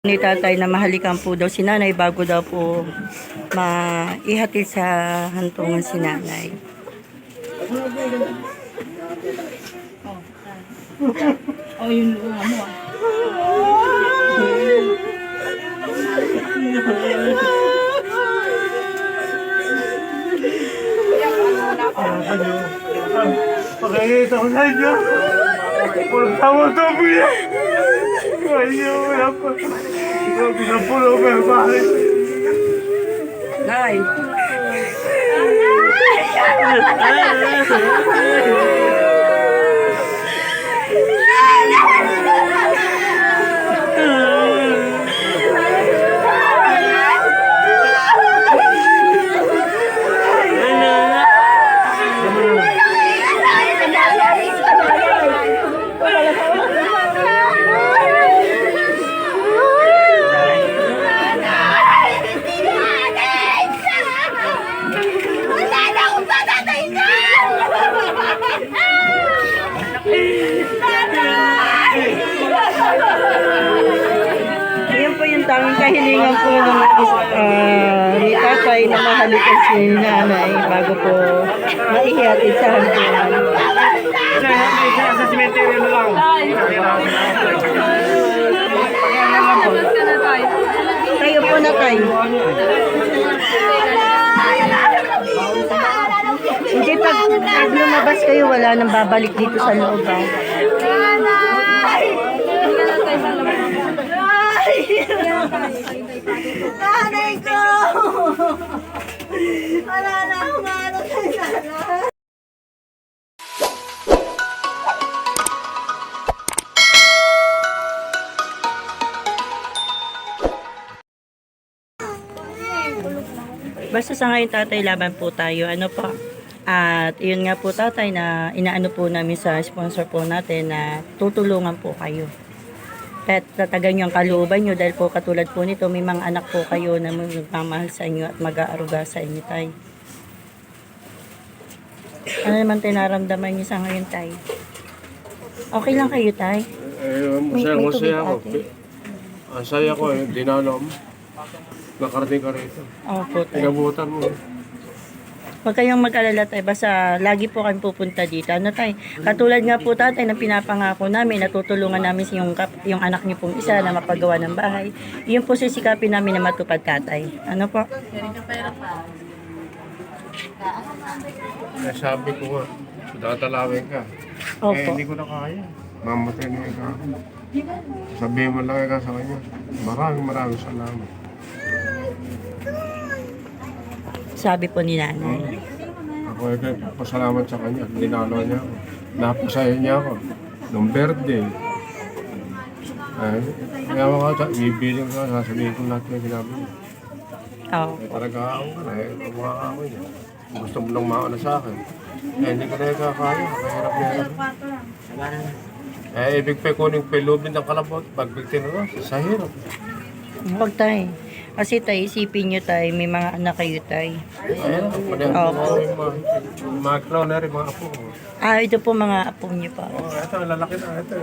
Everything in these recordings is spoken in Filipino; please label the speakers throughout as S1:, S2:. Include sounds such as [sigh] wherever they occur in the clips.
S1: ni tatay na mahalikan po daw si nanay bago daw po maihatid sa hantungan si nanay.
S2: Oh, yun nga mo ah.
S3: Pakikita ko sa inyo. Walang tama ito, Pia. Ayaw, wala pa. Grabe na pulo,
S1: wala nang babalik dito sa loob. ah.
S4: Nanay ko! Wala na akong ano sana.
S1: Basta sa ngayon tatay, laban po tayo. Ano po? At yun nga po tatay na inaano po namin sa sponsor po natin na tutulungan po kayo. At tatagan nyo ang kalooban nyo dahil po katulad po nito, may mga anak po kayo na magmamahal sa inyo at mag-aaruga sa inyo tay. Ano naman tayo naramdaman nyo sa ngayon tay? Okay lang kayo tay?
S3: Eh,
S1: May-
S3: masaya,
S1: may
S3: masaya
S1: tubig
S3: ako. Ang saya ko eh, dinalo mo. Nakarating ka rito.
S1: Opo tay.
S3: Inabutan mo.
S1: Huwag kayong mag-alala tayo, basta lagi po kami pupunta dito. Ano tayo? Katulad nga po tatay na pinapangako namin, natutulungan namin si yung, kap, yung anak niyo pong isa na mapagawa ng bahay. Yun po sisikapin namin na matupad tatay. Ano po?
S3: Eh, sabi ko nga, tatalawin ka. Eh,
S1: Opo.
S3: hindi ko na kaya. Mamatay na yung ako. Sabihin mo lang ka sa kanya. Maraming maraming salamat.
S1: Sabi po ni nanay.
S3: Ako ay pasalamat sa kanya. Dinalo niya ako. Napasaya niya ako. Nung birthday. Ay, kaya ako ka, ibibiling ka, sasabihin ko lahat yung ginabi niya.
S1: Oo.
S3: Eh, talaga ako ka na, eh, kumaka ako niya. Gusto mo lang mauna sa akin. Eh, hindi ko na ikakaya. Mahirap na hirap. Eh, ibig pa kuning pelubin ng kalabot. Pagbigtin mo, sa hirap.
S1: Huwag tayo. Kasi tayo, isipin nyo tayo, may mga anak kayo
S3: ko
S1: Opo.
S3: mga, mga, mga apo ko.
S1: Ah, ito po mga apo nyo pa.
S3: Oh, ito, lalaki na, ito.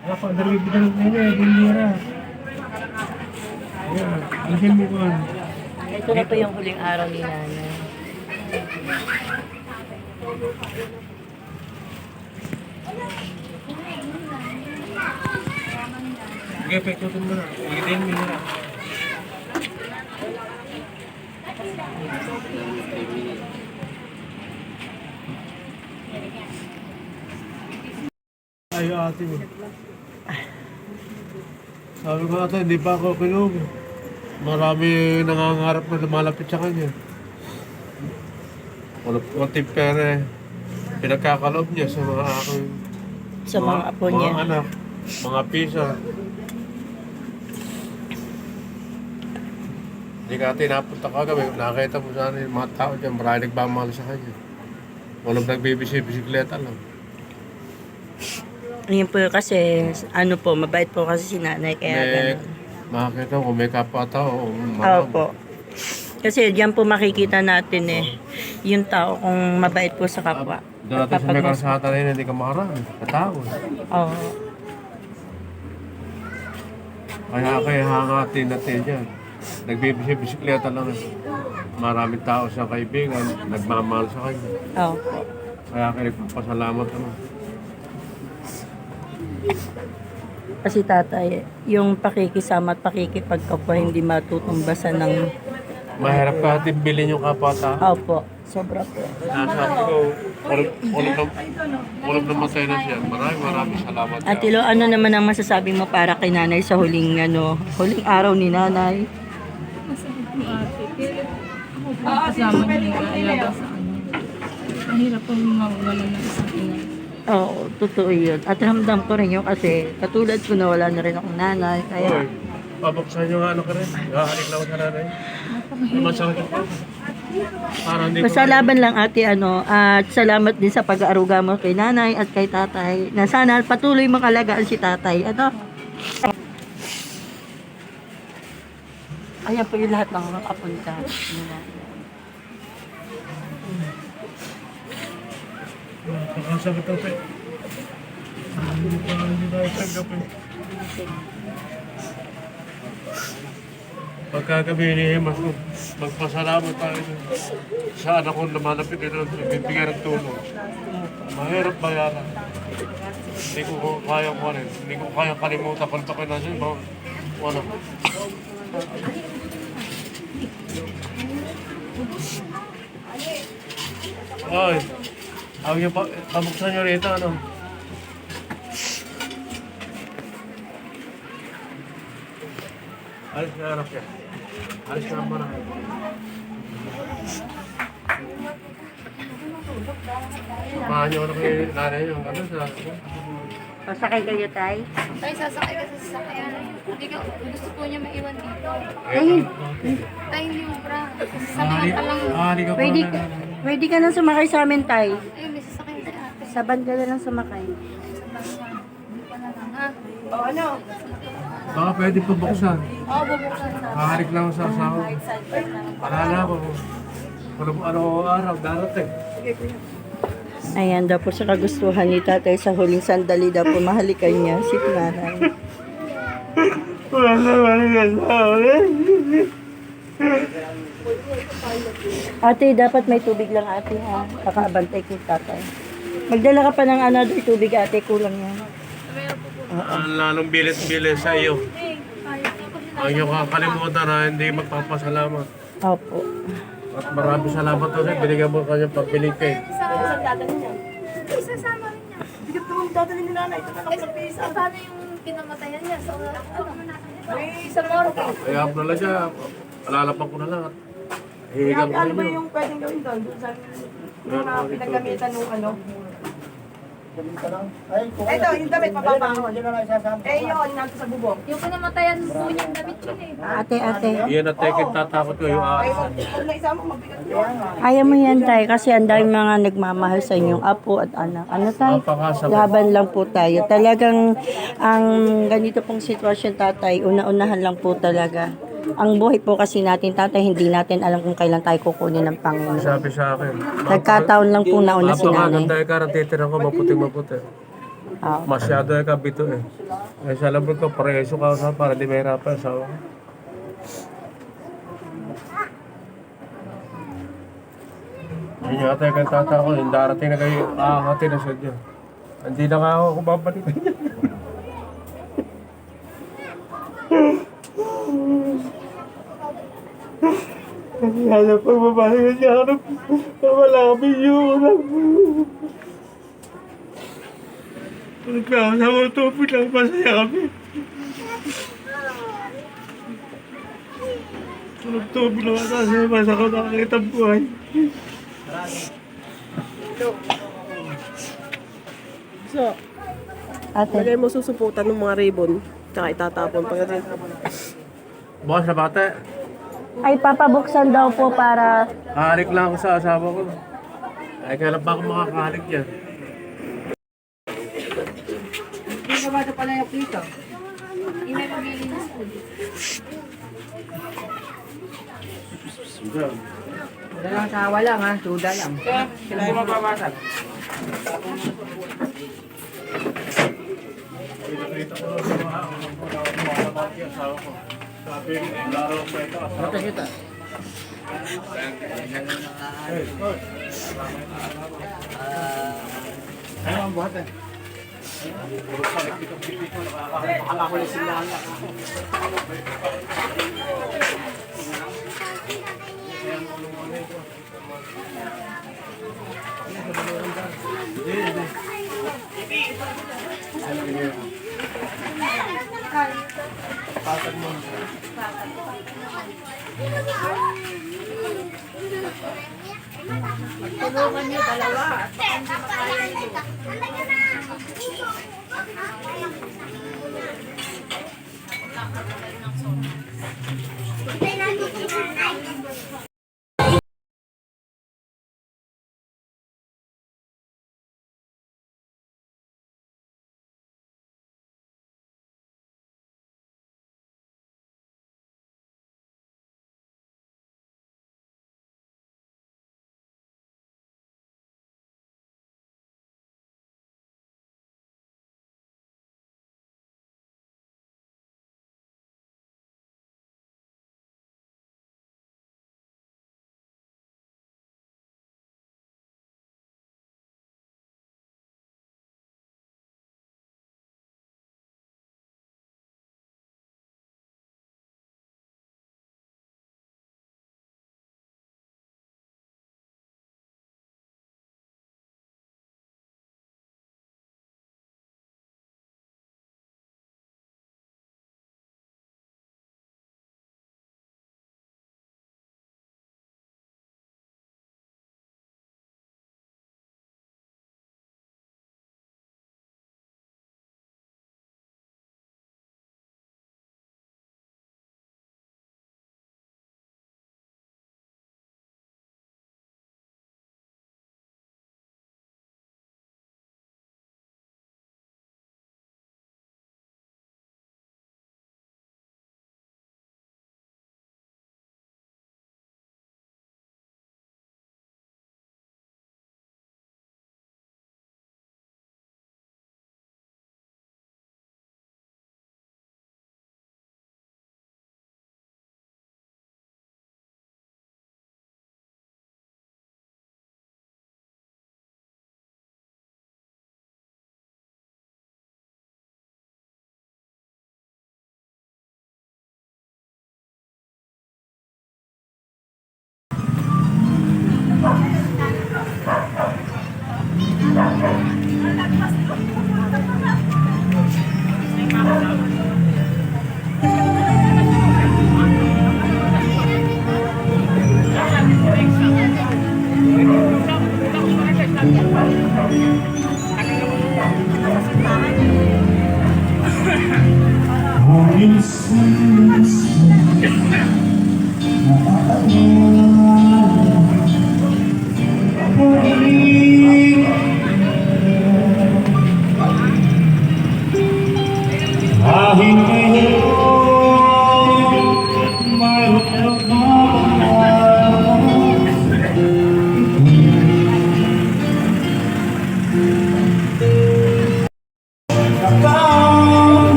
S3: Wala pa, dali bidang nila, bindira. Ayan, ang mo ko.
S1: Ito na po yung huling araw ni nanay.
S3: Sige, pekutun mo na. Igitin mo na. Ay, ate mo. Sabi ko ate, hindi pa ako kilog. Marami nangangarap na lumalapit sa kanya. Wala konting pera eh. Pinagkakaloob niya sa mga aking
S1: Sa mga apo
S3: mga
S1: niya.
S3: anak, mga pisa. Hindi ka tinapunta kagabi, nakita mo sana yung mga tao dyan, marami nagmamahal sa kanya. Walang nagbibisi-bisikleta lang.
S1: Yun po kasi, ano po, mabait po kasi si nanay, kaya
S3: May,
S1: ganun.
S3: makakita ko, may kapwa-tao, marami.
S1: Opo. Kasi diyan po makikita natin eh, yung tao kung mabait po sa kapwa.
S3: Doon natin sa may karsata na yun, hindi ka makaraan. Katawon.
S1: Oo.
S3: Kaya kaya hangatin natin dyan. Nagbibisikleta lang. Maraming tao sa kaibigan, nagmamahal sa kanya.
S1: Opo.
S3: Kaya kaya nagpapasalamat naman.
S1: Kasi tatay, yung pakikisama at pakikipagkapwa hindi matutumbasan ng...
S3: Mahirap ka atin bilhin yung kapwa tao.
S1: Opo, sobra po.
S3: Nasabi ko, ulog, ulog na matay na siya. Maraming maraming salamat.
S1: Ate Lo, ano naman ang masasabi mo para kay nanay sa huling, ano, huling araw ni nanay?
S2: Masakit po ate. Pero ako po kasama niya nag-aalaga sa. Mahirap po mawala ng isang ina.
S1: Oo, totoo yun. At ramdam ko rin yun kasi katulad ko na wala na rin akong nanay.
S3: Oy,
S1: Kaya,
S3: pabuksan nyo nga ano ka rin. Hahalik lang ako sa nanay. Masakit pa. Para hindi ko...
S1: basta laban lang ate, ano, at salamat din sa pag-aaruga mo kay nanay at kay tatay. Na sana patuloy makalagaan si tatay. Ano? Ayan po yung lahat ng mga kapunta.
S3: Nakasakit ako eh. Hindi pa hindi na tanggapin. Pagkagabi hinihimas ko, magpasalamat tayo sa anak ko na malapit ito, bibigyan ng tulong. Mahirap bayaran. Hindi ko kaya ko rin. Hindi ko kaya kalimutan ito na siya. Ano. Ay, ang yung pa, pabuksan nyo rito, ano? Alis na anak yan. Alis na ako. Samahan nyo ano kay nanay yung ano sa...
S1: Pasakay kayo, tay?
S5: Tay, sasakay ka sa sasakyan. Hindi ka, gusto po niya maiwan dito.
S1: Ayun.
S5: Tay, hindi mo bra. Sabi ka pa lang,
S3: Ahali ka pa
S1: Pwede,
S3: na.
S1: ka na sumakay sa amin, tay.
S5: ayun, may sasakyan si ate.
S1: Saban ka na lang sumakay.
S5: Sa bangka. Hindi pa na lang, ha?
S3: Baka pwede pa buksan.
S5: Oo, bubuksan sa.
S3: Kahalik lang sa asawa. Alala ko. Kung ano araw, darating.
S1: Ayan daw po sa kagustuhan ni tatay sa huling sandali daw po mahalikan niya si nanay.
S3: Wala naman yung asawa.
S1: Ate, dapat may tubig lang ate ha. Kakaabantay kay tatay. Magdala ka pa ng another tubig ate, kulang yan.
S3: Ang lalong bilis-bilis sa iyo. Ang iyong kakalimutan na hindi magpapasalamat.
S1: Opo.
S3: At maraming salamat ulit. Binigyan mo kanya pagbiling cake.
S5: Isasama rin niya. Hindi ka naman dadali ni nanay. Ito na lang sa pisa. Eh, paano yung pinamatayan niya? Sa, ano? Sa morgue.
S3: Kaya mo na siya. Alalapan ko na lang. At Hihigan ko
S4: Ano ba
S3: ninyo.
S4: yung pwedeng gawin doon? Doon sa
S3: Meron
S4: mga pinagamitan ng ano? Ito, yung damit mababangon. Eh, yun, nandito sa bubong.
S5: Yung pinamatayan po niyang damit yun eh.
S1: Ate, ate.
S3: Iyan at tekin tatakot ko yung
S4: Ay,
S3: aasan.
S4: huwag na isama, magbigat yun.
S1: Ayaw mo yan tay kasi ang dami mga nagmamahal sa inyong apo at anak. Ano tay?
S3: Napakasama.
S1: Laban lang po tayo. Talagang ang ganito pong sitwasyon tatay, una-unahan lang po talaga. Ang buhay po kasi natin tatay, hindi natin alam kung kailan tayo kukunin ng Panginoon.
S3: Sabi sa akin.
S1: Nagkataon lang po nauna si nanay.
S3: Napakaganda ka ng titira ko. Maputing maputi.
S1: Oo.
S3: Masyado ka bito eh. Eh sa labot ko, pareso ka sa para di mahirapan sa ako. Yun yung kantata ko, yung darating na kayo, aakati na sa Diyos. Hindi na nga ako kumabalik. [laughs] Lalo pag babalik niya ako, wala kami yun. Nagkakasama ito, pinagmasaya kami. Nagtubi lang ako kasi mas ako nakakita buhay.
S4: So,
S1: Ate,
S4: lagay mo susuputan ng mga ribbon. Tsaka itatapon pagdating.
S3: Bukas na bata,
S1: ay papabuksan daw po para
S3: halik lang ako sa asawa ko. Ay, kailan pa ako makakahalik yan?
S5: Yung may pamili na school.
S3: Diyan.
S4: Wala lang sa wala ha, suda lang. Sila yung mababasag.
S3: Pinakita ko lang sa mga mga mga yung asawa ko. Sabi, laro ko ito. Ano kita? Ano ang buhat eh?
S6: Kahit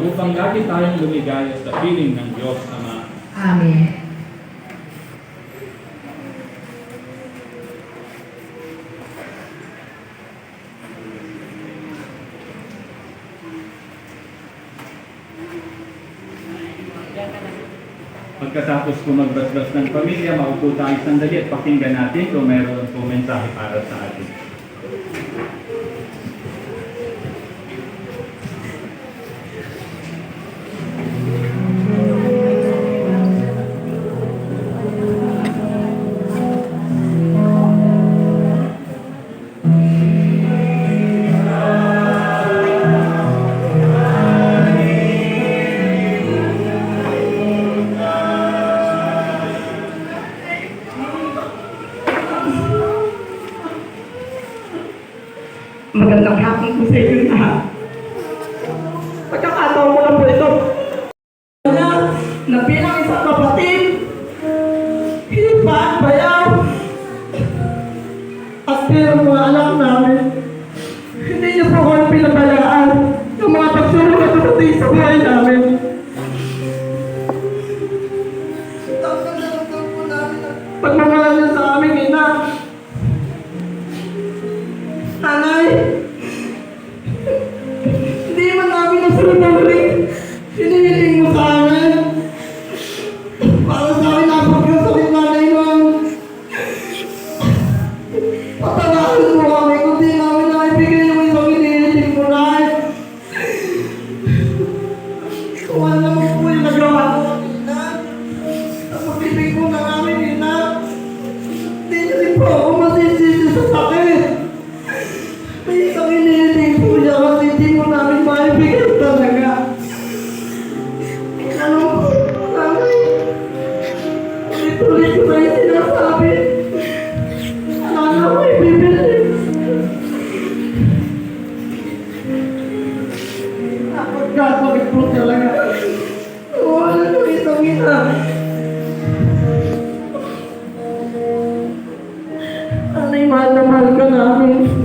S6: upang lagi tayong
S7: lumigaya sa piling ng Diyos Ama.
S8: Amen.
S7: Pagkatapos po magbasbas ng pamilya, maupo tayo sandali at pakinggan natin kung mayroon po mensahe para sa atin.
S6: mahal ka namin.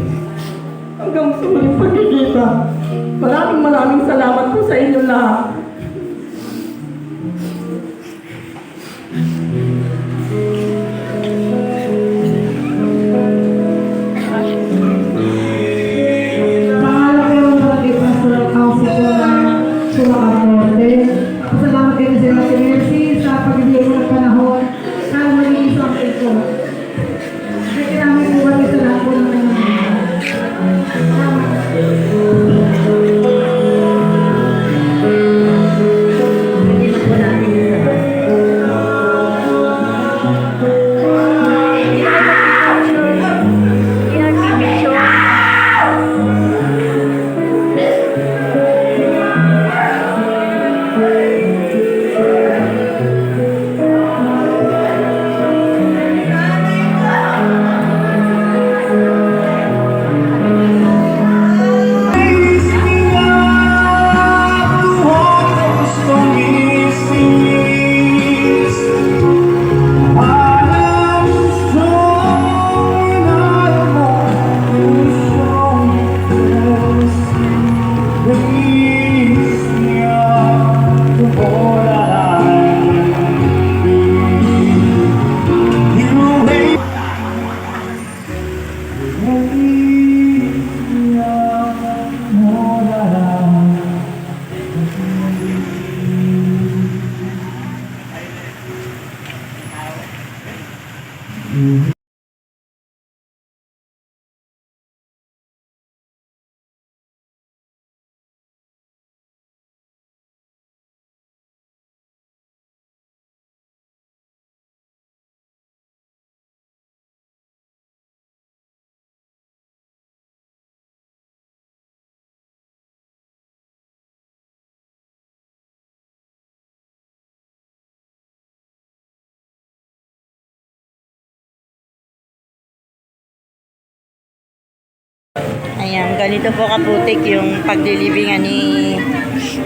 S1: Ayan, ganito po kaputik yung paglilibingan ni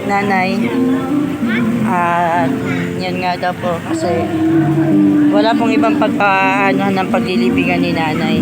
S1: nanay. At yan nga daw po kasi wala pong ibang pagpaano ng paglilibingan ni nanay.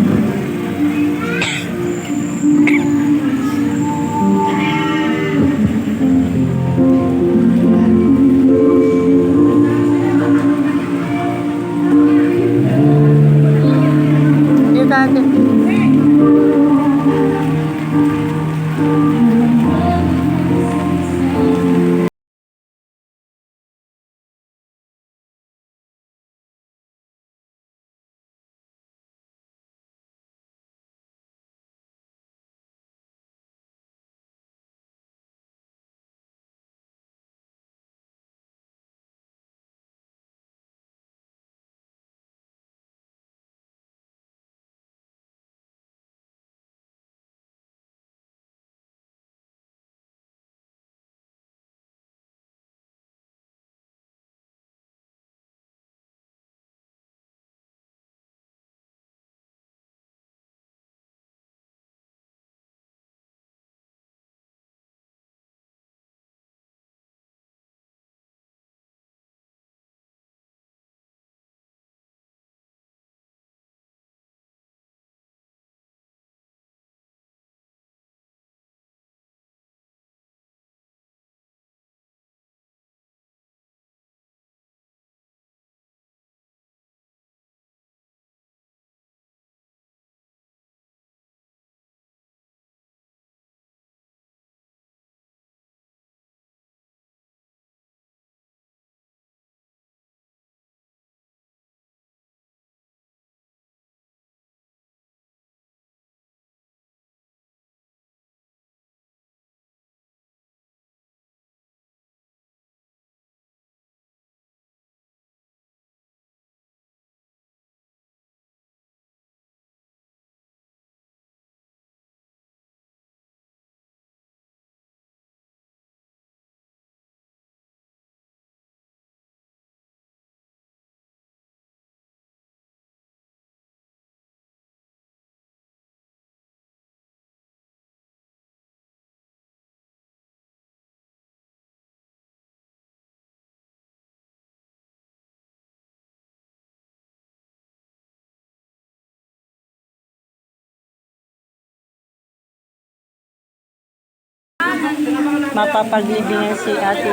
S1: Mapapaglibingan si ate.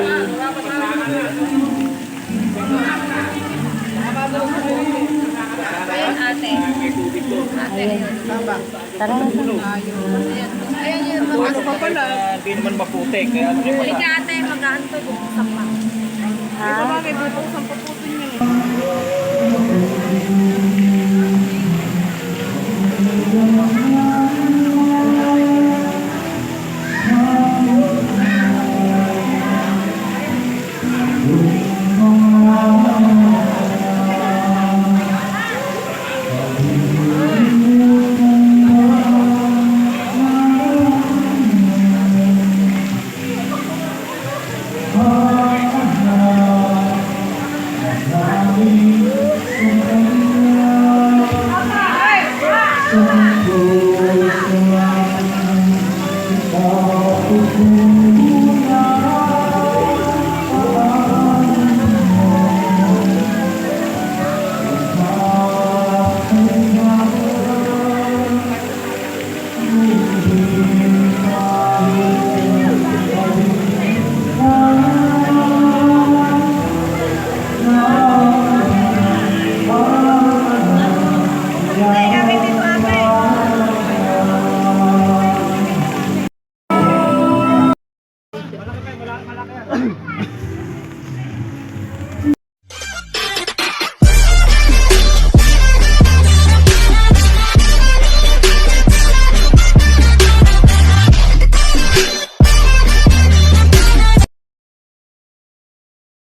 S5: Ayun ate. Ate, ayun.
S1: Tara.
S5: Ayun yun. Ano pa pala?
S7: Hindi naman maputi, kaya ano
S5: Halika ate, mag-aantay. Buksan pa.
S1: Ha?
S2: Bakit bubuksan pa po niya?